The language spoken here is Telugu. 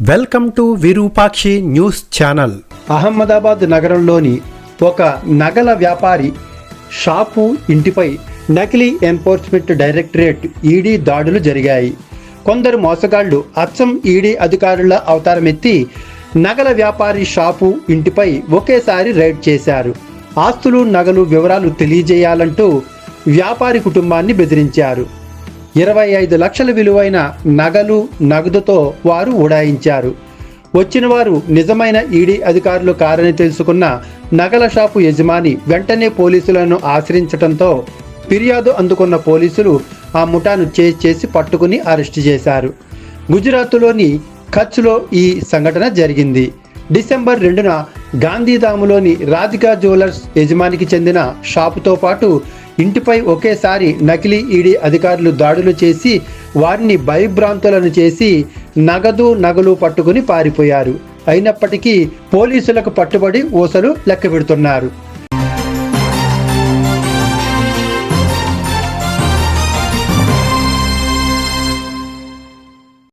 Welcome to Virupakshi news channel. Ahmedabad నగరంలోని ఒక నగల వ్యాపారి షాపు ఇంటిపై నకిలీ ఎన్ఫోర్స్మెంట్ డైరెక్టరేట్ ఈడీ దాడులు జరిగాయి. కొందరు మోసగాళ్ళు అచ్చం ఈడీ అధికారుల అవతారమెత్తి నగల వ్యాపారి షాపు ఇంటిపై ఒకేసారి రైడ్ చేశారు. ఆస్తులు నగలు వివరాలు తెలియజేయాలంటూ వ్యాపారి కుటుంబాన్ని బెదిరించారు. ఇరవై ఐదు లక్షల విలువైన నగలు నగదుతో వారు ఉడాయించారు. వచ్చిన వారు నిజమైన ఈడీ అధికారులు కారని తెలుసుకున్న నగల షాపు యజమాని వెంటనే పోలీసులను ఆశ్రయించడంతో ఫిర్యాదు అందుకున్న పోలీసులు ఆ ముఠాను చేజ్ చేసి పట్టుకుని అరెస్టు చేశారు. గుజరాత్లోని కచ్లో ఈ సంఘటన జరిగింది. డిసెంబర్ రెండున గాంధీధాములోని రాధికా జ్యువెలర్స్ యజమానికి చెందిన షాపుతో పాటు ఇంటిపై ఒకేసారి నకిలీ ఈడీ అధికారులు దాడులు చేసి వారిని భయభ్రాంతులను చేసి నగదు నగలు పట్టుకుని పారిపోయారు. అయినప్పటికీ పోలీసులకు పట్టుబడి ఊసలు లెక్కపెడుతున్నారు.